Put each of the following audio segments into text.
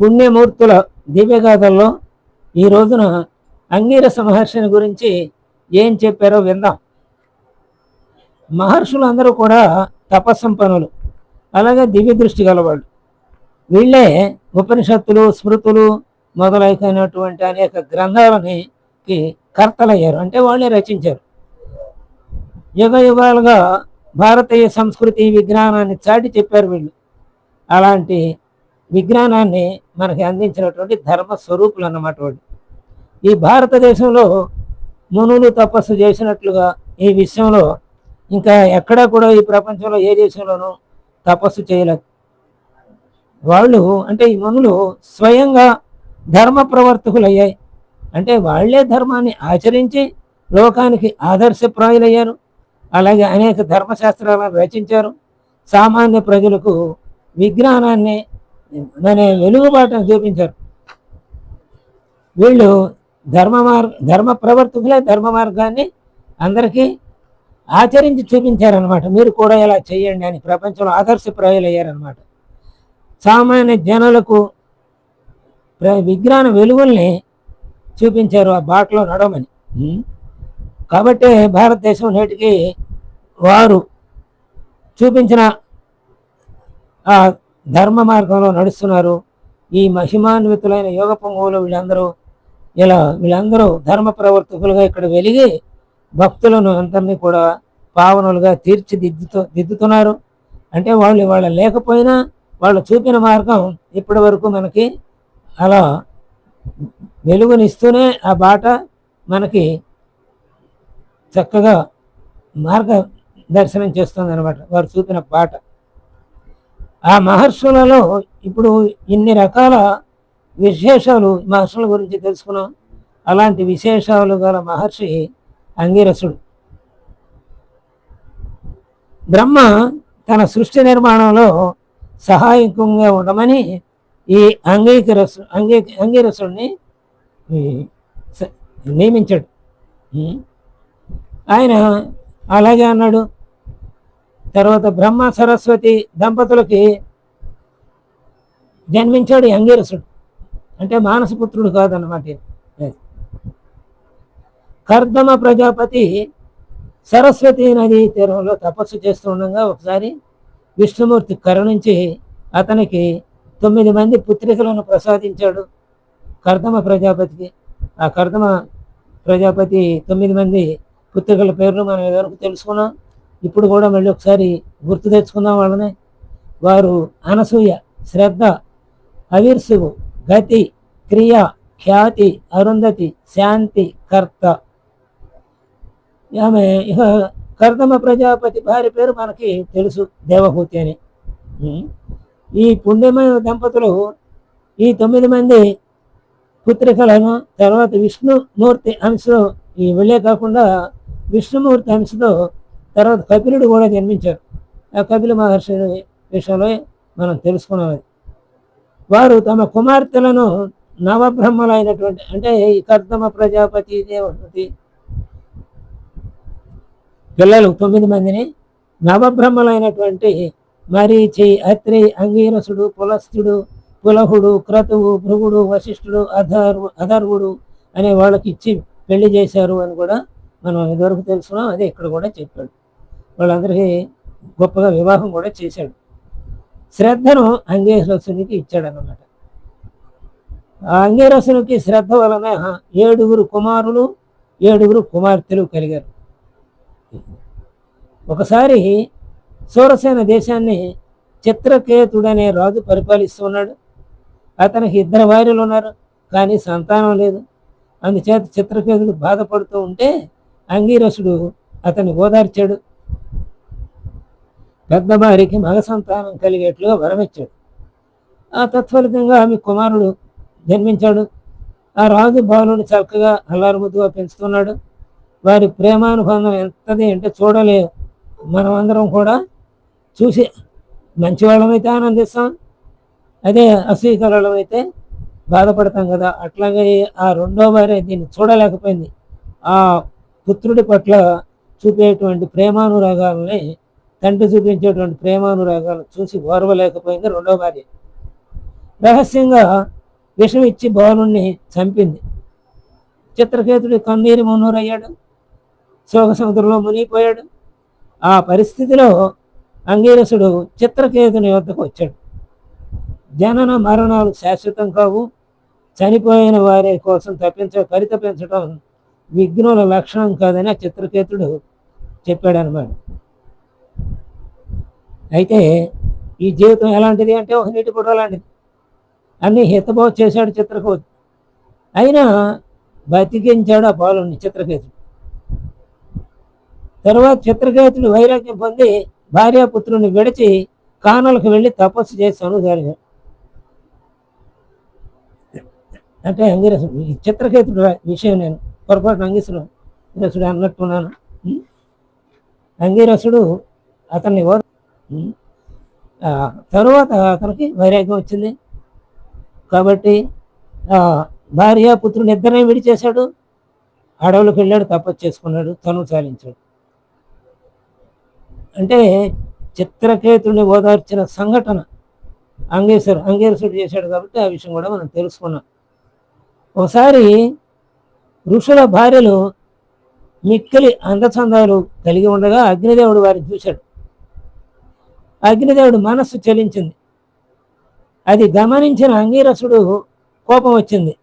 పుణ్యమూర్తుల దివ్యగాథల్లో ఈ రోజున అంగీరస మహర్షిని గురించి ఏం చెప్పారో విందాం. మహర్షులందరూ కూడా తపస్సంపన్నులు అలాగే దివ్య దృష్టి గలవాళ్ళు. వీళ్ళే ఉపనిషత్తులు స్మృతులు మొదలైనటువంటి అనేక గ్రంథాలని కర్తలయ్యారు. అంటే వాళ్ళే రచించారు. యుగ యుగాలుగా భారతీయ సంస్కృతి విజ్ఞానాన్ని చాటి చెప్పారు వీళ్ళు. అలాంటి విజ్ఞానాన్ని మనకి అందించినటువంటి ధర్మ స్వరూపులు అన్నమాట వాళ్ళు. ఈ భారతదేశంలో మునులు తపస్సు చేసినట్లుగా ఈ విషయంలో ఇంకా ఎక్కడా కూడా ఈ ప్రపంచంలో ఏ దేశంలోనూ తపస్సు చేయలేదు. వాళ్ళు అంటే ఈ మునులు స్వయంగా ధర్మ ప్రవర్తకులయ్యాయి. అంటే వాళ్ళే ధర్మాన్ని ఆచరించి లోకానికి ఆదర్శప్రాయులయ్యారు. అలాగే అనేక ధర్మశాస్త్రాలను రచించారు. సామాన్య ప్రజలకు విజ్ఞానాన్ని అనే వెలుగుబాటును చూపించారు. వీళ్ళు ధర్మ మార్గ ధర్మ ప్రవర్తకులే ధర్మ మార్గాన్ని అందరికీ ఆచరించి చూపించారనమాట మీరు కూడా ఇలా చేయండి అని ప్రపంచంలో ఆదర్శప్రాయులయ్యారనమాట సామాన్య జనులకు ప్ర- విజ్ఞాన వెలుగుల్ని చూపించారు ఆ బాటలో నడవమని. కాబట్టి భారతదేశం నేటికి వారు చూపించిన ధర్మ మార్గంలో నడుస్తున్నారు. ఈ మహిమాన్వితులైన యోగ పొంగువులు వీళ్ళందరూ ఇలా వీళ్ళందరూ ధర్మ ప్రవర్తకులుగా ఇక్కడ వెలిగి భక్తులను అందరినీ కూడా పావనులుగా తీర్చిదిద్దుతూ దిద్దుతున్నారు. అంటే వాళ్ళు వాళ్ళ లేకపోయినా వాళ్ళు చూపిన మార్గం ఇప్పటి వరకు మనకి అలా వెలుగునిస్తూనే ఆ బాట మనకి చక్కగా మార్గ దర్శనం చేస్తుంది అనమాట వారు చూపిన బాట. ఆ మహర్షులలో ఇప్పుడు ఇన్ని రకాల విశేషాలు మహర్షుల గురించి తెలుసుకున్నాం. అలాంటి విశేషాలు గల మహర్షి అంగిరసుడు. బ్రహ్మ తన సృష్టి నిర్మాణంలో సహాయకంగా ఉండమని ఈ అంగీకరసు అంగీ అంగీరసుడిని నియమించాడు. ఆయన అలాగే అన్నాడు తర్వాత బ్రహ్మ సరస్వతి దంపతులకి జన్మించాడు అంగీరసుడు అంటే మానసపుత్రుడు. అది. కర్దమ ప్రజాపతి సరస్వతి నది తీరంలో తపస్సు చేస్తూ ఉండగా ఒకసారి విష్ణుమూర్తి కరుణించి అతనికి తొమ్మిది మంది పుత్రికలను ప్రసాదించాడు కర్దమ ప్రజాపతికి ఆ కర్దమ ప్రజాపతి తొమ్మిది మంది పుత్రికల పేర్లు మనం ఇదివరకు తెలుసుకున్నాం ఇప్పుడు కూడా మళ్ళీ ఒకసారి గుర్తు తెచ్చుకుందాం వాళ్ళని. వారు అనసూయ శ్రద్ధ అవిర్సువు గతి క్రియ ఖ్యాతి అరుంధతి శాంతి కర్త. ఆమె ఇక కర్దమ ప్రజాపతి భార్య పేరు మనకి తెలుసు దేవహూతి అని. ఈ పుణ్యమైన దంపతులు ఈ తొమ్మిది మంది పుత్రికలను తర్వాత విష్ణుమూర్తి అంశలో ఈ వెళ్ళే కాకుండా విష్ణుమూర్తి అంశతో తర్వాత కపిలుడు కూడా జన్మించారు. ఆ కపిల మహర్షి విషయంలో మనం తెలుసుకున్నాం వారు తమ కుమార్తెలను నవబ్రహ్మలైనటువంటి అంటే ఈ కర్దమ ప్రజాపతి దేవతి పిల్లలు తొమ్మిది మందిని నవబ్రహ్మలైనటువంటి మరీచి అత్రి అంగీరసుడు పులస్తుడు పులహుడు క్రతువు భృగుడు వశిష్ఠుడు అధర్వు అధర్వుడు అనే వాళ్ళకి ఇచ్చి పెళ్ళి చేశారు అని కూడా మనం ఇదివరకు తెలుసుకున్నాం. అదే ఇక్కడ కూడా చెప్పాడు. వాళ్ళందరికీ గొప్పగా వివాహం కూడా చేశాడు. శ్రద్ధను అంగేరసునికి ఇచ్చాడు అన్నమాట ఆ అంగీరసునికి శ్రద్ధ వలన ఏడుగురు కుమారులు ఏడుగురు కుమార్తెలు కలిగారు. ఒకసారి సూరసేన దేశాన్ని చిత్రకేతుడనే రాజు పరిపాలిస్తున్నాడు. అతనికి ఇద్దరు భార్యలు ఉన్నారు కానీ సంతానం లేదు. అందుచేత చిత్రకేతుడు బాధపడుతూ ఉంటే అంగీరసుడు అతన్ని ఓదార్చాడు. పెద్ద భార్యకి మగ సంతానం కలిగేట్లుగా వరమిచ్చాడు. ఆ తత్ఫలితంగా ఆమె కుమారుడు జన్మించాడు. ఆ రాజు బాలుని చక్కగా అల్లారుముద్దుగా పెంచుతున్నాడు. వారి ప్రేమానుబంధం ఎంతది అంటే చూడలే మనమందరం కూడా చూసి మంచివాళ్ళమైతే ఆనందిస్తాం. అదే అసూయకరమైతే బాధపడతాం కదా. అట్లాగే ఆ రెండో భార్య దీన్ని చూడలేకపోయింది. ఆ పుత్రుడి పట్ల చూపేటువంటి ప్రేమానురాగాలని తండ్రి చూపించేటువంటి ప్రేమానురాగాలను చూసి ఓర్వలేకపోయింది రెండవ భార్య. రహస్యంగా విషం ఇచ్చి బాలుణ్ణి చంపింది. చిత్రకేతుడు కన్నీరు మున్నూరయ్యాడు. శోక సముద్రంలో మునిగిపోయాడు. ఆ పరిస్థితిలో అంగీరసుడు చిత్రకేతుని వద్దకు వచ్చాడు. జనన మరణాలు శాశ్వతం కావు. చనిపోయిన వారి కోసం తప్పించ పరితపించడం విఘ్నుల లక్షణం కాదని ఆ చిత్రకేతుడు చెప్పాడనమాట అయితే ఈ జీవితం ఎలాంటిది అంటే ఒక నీటి గుడ్డ లాంటిది. అన్ని హితబోధ చేశాడు చిత్రకేతు అయినా బతికించాడు ఆ పాలుని చిత్రకేతుడు. తర్వాత చిత్రకేతుడు వైరాగ్యం పొంది భార్యాపుత్రుని విడిచి కానలకు వెళ్ళి తపస్సు చేశాను అనుగారిగాడు అంటే అంగిరసుడు ఈ చిత్రకేతుడు విషయం నేను పొరపాటు అంగిసుడు అంగిరసుడు అన్నట్టున్నాను. అంగిరసుడు అతన్ని తర్వాత అతనికి వైరాగ్యం వచ్చింది. కాబట్టి భార్య పుత్రుని ఇద్దరిని విడిచేశాడు అడవులకు వెళ్ళాడు తపస్సు చేసుకున్నాడు తను చాలించాడు అంటే చిత్రకేతుడిని ఓదార్చిన సంఘటన అంగేశ్వరు అంగేశ్వరుడు చేశాడు కాబట్టి ఆ విషయం కూడా మనం తెలుసుకున్నాం. ఒకసారి ఋషుల భార్యలు మిక్కిలి అందచందాలు కలిగి ఉండగా అగ్నిదేవుడు వారిని చూశాడు. అగ్నిదేవుడు మనస్సు చలించింది. అది గమనించిన అంగీరసుడు కోపం వచ్చింది.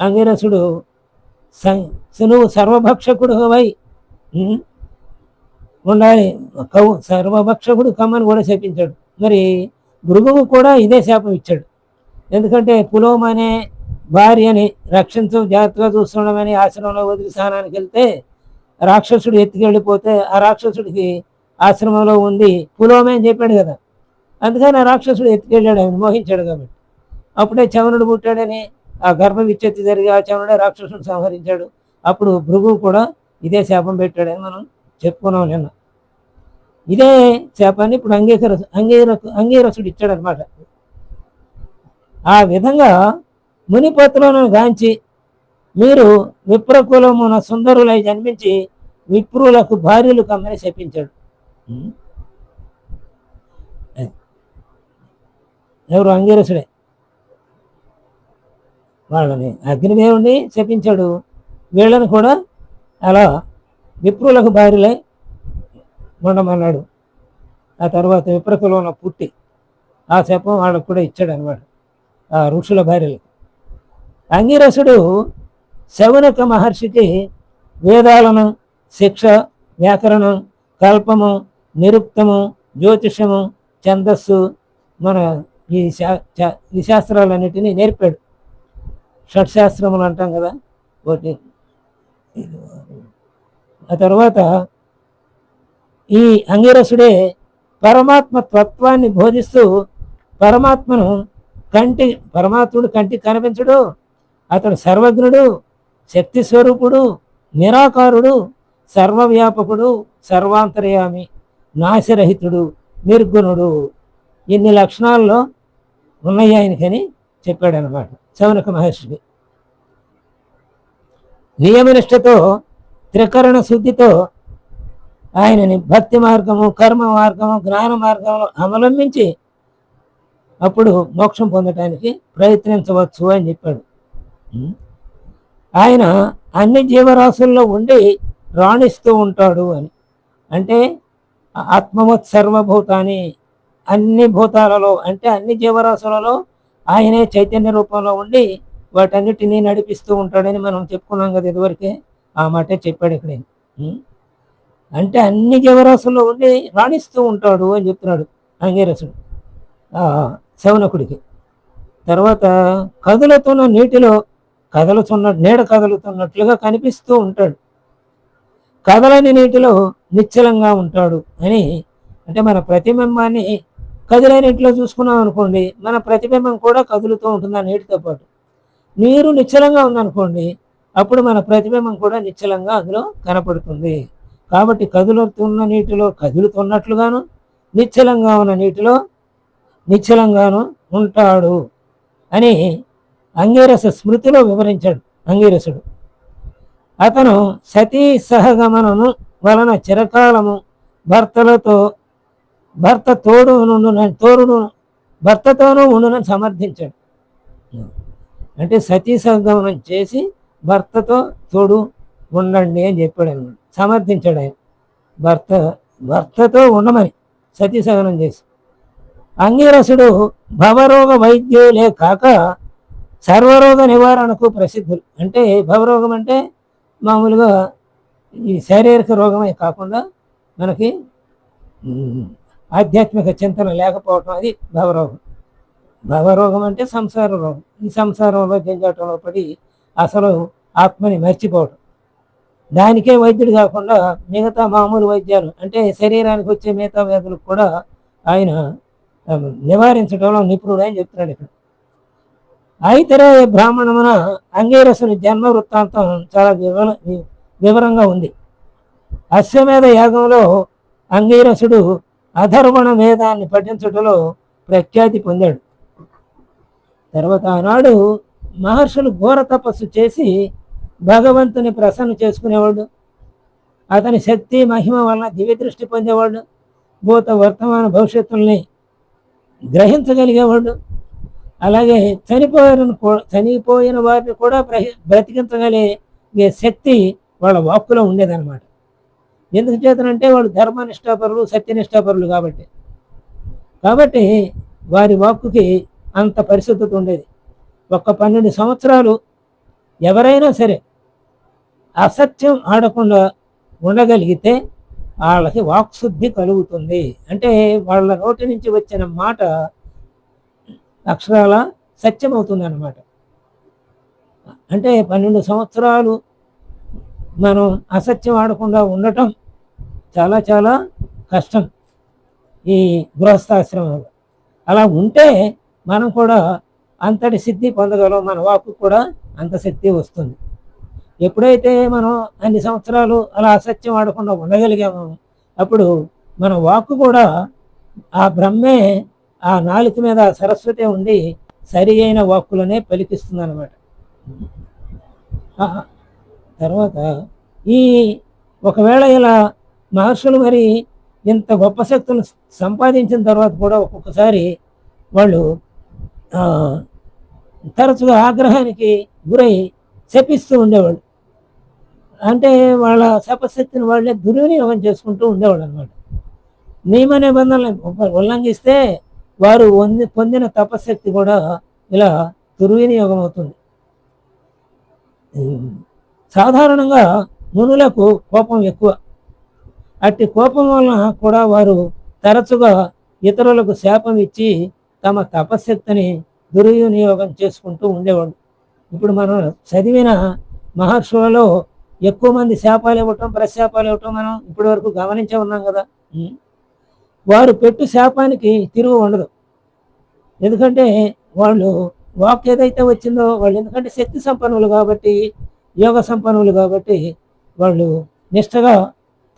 అంగీరసుడు నువ్వు సర్వభక్షకుడు వై ఉండాలి. కవు సర్వభక్షకుడు కమ్మని కూడా శపించాడు. మరి భృగువు కూడా ఇదే శాపం ఇచ్చాడు. ఎందుకంటే పులోమ అనే భార్యని రక్షించు జాగ్రత్తగా చూస్తుండమని ఆశ్రమంలో వదిలి స్నానానికి వెళ్తే రాక్షసుడు ఎత్తుకెళ్ళిపోతే ఆ రాక్షసుడికి ఆశ్రమంలో ఉంది. పులోమే అని చెప్పాడు కదా. అందుకని ఆ రాక్షసుడు ఎత్తుకెళ్ళాడు ఆయన మోహించాడు కాబట్టి. అప్పుడే చవనుడు పుట్టాడని ఆ గర్భ విచ్ఛేత్తి జరిగి ఆ చవనుడే రాక్షసుడు సంహరించాడు. అప్పుడు భృగు కూడా ఇదే శాపం పెట్టాడని మనం చెప్పుకున్నాం నిన్న. ఇదే శాపాన్ని ఇప్పుడు అంగీకర అంగీర అంగీరసుడు ఇచ్చాడనమాట ఆ విధంగా మునిపత్రులను గాంచి మీరు విప్రకులమున సుందరులై జన్మించి విప్రులకు భార్యలు కమ్మని శపించాడు. ఎవరు అంగీరసుడే వాళ్ళని అగ్నిదేవుడిని శపించాడు. వీళ్ళని కూడా అలా విప్రులకు భార్యలై ఉండమన్నాడు. ఆ తర్వాత విప్రకులంలో పుట్టి ఆ శపం వాళ్ళకు కూడా ఇచ్చాడు అనమాట ఆ ఋషుల భార్యలకు. అంగిరసుడు శౌనక మహర్షికి వేదాలను శిక్ష వ్యాకరణం కల్పము నిరుక్తము జ్యోతిషము ఛందస్సు మన ఈ శా ఈ శాస్త్రాలన్నిటినీ నేర్పాడు. షట్శాస్త్రములు అంటాం కదా ఒకటి. ఆ తర్వాత ఈ అంగిరసుడే పరమాత్మ తత్వాన్ని బోధిస్తూ పరమాత్మను కంటి పరమాత్ముడు కంటికి కనిపించడు. అతడు సర్వజ్ఞుడు శక్తి స్వరూపుడు నిరాకారుడు సర్వవ్యాపకుడు సర్వాంతర్యామి. నాశరహితుడు నిర్గుణుడు. ఇన్ని లక్షణాల్లో ఉన్నాయి ఆయనకని చెప్పాడు మహర్షి శౌనక మహర్షికి. నియమనిష్టతో త్రికరణ శుద్ధితో ఆయనని భక్తి మార్గము కర్మ మార్గము జ్ఞాన మార్గము అవలంబించి అప్పుడు మోక్షం పొందటానికి ప్రయత్నించవచ్చు అని చెప్పాడు. ఆయన అన్ని జీవరాశుల్లో ఉండి రాణిస్తూ ఉంటాడు అని. అంటే ఆత్మవత్ సర్వభూతాన్ని అన్ని భూతాలలో అంటే అన్ని జీవరాశులలో ఆయనే చైతన్య రూపంలో ఉండి వాటన్నిటినీ నడిపిస్తూ ఉంటాడని మనం చెప్పుకున్నాం కదా ఇదివరకే. ఆ మాటే చెప్పాడు ఇక్కడ. అంటే అన్ని జీవరాశుల్లో ఉండి రాణిస్తూ ఉంటాడు అని చెప్తున్నాడు అంగీరసుడు. శవనకుడికి. తర్వాత కదులుతున్న నీటిలో కదలుతున్న నీడ కదులుతున్నట్లుగా కనిపిస్తూ ఉంటాడు. కదలని నీటిలో నిశ్చలంగా ఉంటాడు అని అంటే మన ప్రతిబింబాన్ని కదిలేనిట్లో చూసుకున్నాం అనుకోండి మన ప్రతిబింబం కూడా కదులుతూ ఉంటుంది ఆ నీటితో పాటు. నీరు నిశ్చలంగా ఉందనుకోండి అప్పుడు మన ప్రతిబింబం కూడా నిశ్చలంగా అందులో కనపడుతుంది. కాబట్టి కదులుతున్న నీటిలో కదులుతున్నట్లుగాను నిశ్చలంగా ఉన్న నీటిలో నిశ్చలంగాను ఉంటాడు అని అంగీరస స్మృతిలో వివరించాడు అంగీరసుడు. అతను సతీ సహగమనము వలన చిరకాలము భర్తలతో భర్త తోడు తోడును భర్తతోనూ ఉండునని సమర్థించాడు. అంటే సతీ సహగమనం చేసి భర్తతో తోడు ఉండండి అని చెప్పాడు అనమాట సమర్థించాడు ఆయన. భర్త భర్తతో ఉండమని సతీ సహనం చేసి. అంగీరసుడు భవరోగ వైద్యులే కాక సర్వరోగ నివారణకు ప్రసిద్ధులు. అంటే భవరోగం అంటే మామూలుగా ఈ శారీరక రోగమే కాకుండా మనకి ఆధ్యాత్మిక చింతన లేకపోవటం అది భవరోగం. భవరోగం అంటే సంసార రోగం. ఈ సంసారంలో జంజాటంలో పడి అసలు ఆత్మని మర్చిపోవటం. దానికే వైద్యుడు కాకుండా మిగతా మామూలు వైద్యాలు అంటే శరీరానికి వచ్చే మిగతా వ్యాధులకు కూడా ఆయన నివారించడంలో నిపుణుడు అని చెప్తున్నాడు ఇక్కడ. అయితరే బ్రాహ్మణమున అంగీరసుని జన్మ వృత్తాంతం చాలా వివర వివరంగా ఉంది. అశ్వమేధ యాగంలో అంగీరసుడు అధర్వణ వేదాన్ని పఠించటంలో ప్రఖ్యాతి పొందాడు. తర్వాత ఆనాడు మహర్షులు ఘోర తపస్సు చేసి భగవంతుని ప్రసన్న చేసుకునేవాడు. అతని శక్తి మహిమ వలన దివ్య దృష్టి పొందేవాడు. భూత వర్తమాన భవిష్యత్తుల్ని గ్రహించగలిగేవాడు. అలాగే చనిపోయిన చనిపోయిన వారిని కూడా బ్రతికించగలిగే శక్తి వాళ్ళ వాక్కులో ఉండేదన్నమాట. ఎందుకు చేతనంటే వాళ్ళు ధర్మనిష్టాపరులు సత్యనిష్టాపరులు కాబట్టి. కాబట్టి వారి వాక్కుకి అంత పరిశుద్ధత ఉండేది. ఒక్క పన్నెండు సంవత్సరాలు ఎవరైనా సరే అసత్యం ఆడకుండా ఉండగలిగితే వాళ్ళకి వాక్శుద్ధి కలుగుతుంది. అంటే వాళ్ళ నోటి నుంచి వచ్చిన మాట అక్షరాల సత్యం అవుతుంది అంటే పన్నెండు సంవత్సరాలు మనం అసత్యం ఆడకుండా ఉండటం చాలా చాలా కష్టం ఈ గృహస్థాశ్రమంలో. అలా ఉంటే మనం కూడా అంతటి సిద్ధి పొందగలం మన వాకు కూడా అంత శక్తి వస్తుంది. ఎప్పుడైతే మనం అన్ని సంవత్సరాలు అలా అసత్యం ఆడకుండా ఉండగలిగామో అప్పుడు మన వాక్కు కూడా ఆ బ్రహ్మే ఆ నాలుక మీద సరస్వతి ఉండి సరి అయిన వాక్కులనే పలికిస్తుంది అనమాట తర్వాత ఈ ఒకవేళ ఇలా మహర్షులు మరి ఇంత గొప్ప శక్తులు సంపాదించిన తర్వాత కూడా ఒక్కొక్కసారి వాళ్ళు తరచుగా ఆగ్రహానికి గురై శపిస్తూ ఉండేవాళ్ళు. అంటే వాళ్ళ శపశక్తిని వాళ్ళే దుర్వినియోగం చేసుకుంటూ ఉండేవాళ్ళు అనమాట నియమ నిబంధనలు ఉల్లంఘిస్తే వారు పొందిన తపశక్తి కూడా ఇలా దుర్వినియోగం అవుతుంది సాధారణంగా మునులకు కోపం ఎక్కువ. అట్టి కోపం వలన కూడా వారు తరచుగా ఇతరులకు శాపం ఇచ్చి తమ తపశక్తిని దుర్వినియోగం చేసుకుంటూ ఉండేవాడు ఇప్పుడు మనం చదివిన మహర్షులలో ఎక్కువ మంది శాపాలు ఇవ్వటం ప్రశాపాలు ఇవ్వటం మనం ఇప్పటి వరకు గమనించే ఉన్నాం కదా. వారు పెట్టు శాపానికి తిరుగు ఉండదు. ఎందుకంటే వాళ్ళు వాక్ ఏదైతే వచ్చిందో వాళ్ళు ఎందుకంటే శక్తి సంపన్నులు కాబట్టి యోగ సంపన్నులు కాబట్టి వాళ్ళు నిష్టగా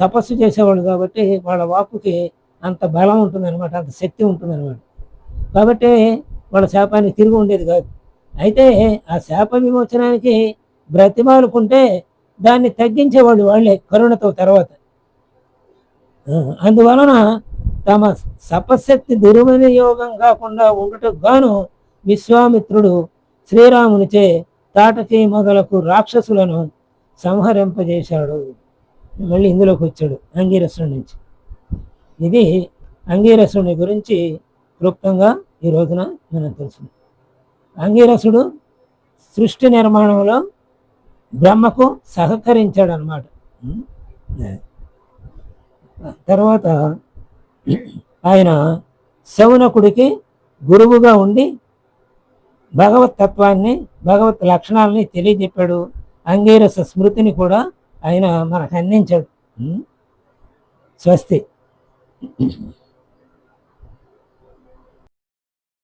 తపస్సు చేసేవాళ్ళు కాబట్టి వాళ్ళ వాక్కుకి అంత బలం ఉంటుంది అనమాట అంత శక్తి ఉంటుంది అనమాట కాబట్టి వాళ్ళ శాపానికి తిరిగి ఉండేది కాదు. అయితే ఆ శాప విమోచనానికి బ్రతిమాలుకుంటే దాన్ని తగ్గించేవాళ్ళు వాళ్ళే కరుణతో తర్వాత. అందువలన తమ సపశక్తి దుర్వినియోగం కాకుండా ఉండటం గాను విశ్వామిత్రుడు శ్రీరామునిచే తాటకి మొదలకు రాక్షసులను సంహరింపజేశాడు. మళ్ళీ ఇందులోకి వచ్చాడు అంగీరసుడి నుంచి. ఇది అంగీరసుని గురించి క్లుప్తంగా ఈ రోజున మనం తెలుసు అంగీరసుడు సృష్టి నిర్మాణంలో బ్రహ్మకు సహకరించాడు అనమాట తర్వాత ఆయన శౌనకుడికి గురువుగా ఉండి భగవత్ తత్వాన్ని భగవత్ లక్షణాలని తెలియజెప్పాడు. అంగీరస స్మృతిని కూడా ఆయన మనకు అందించాడు. స్వస్తి.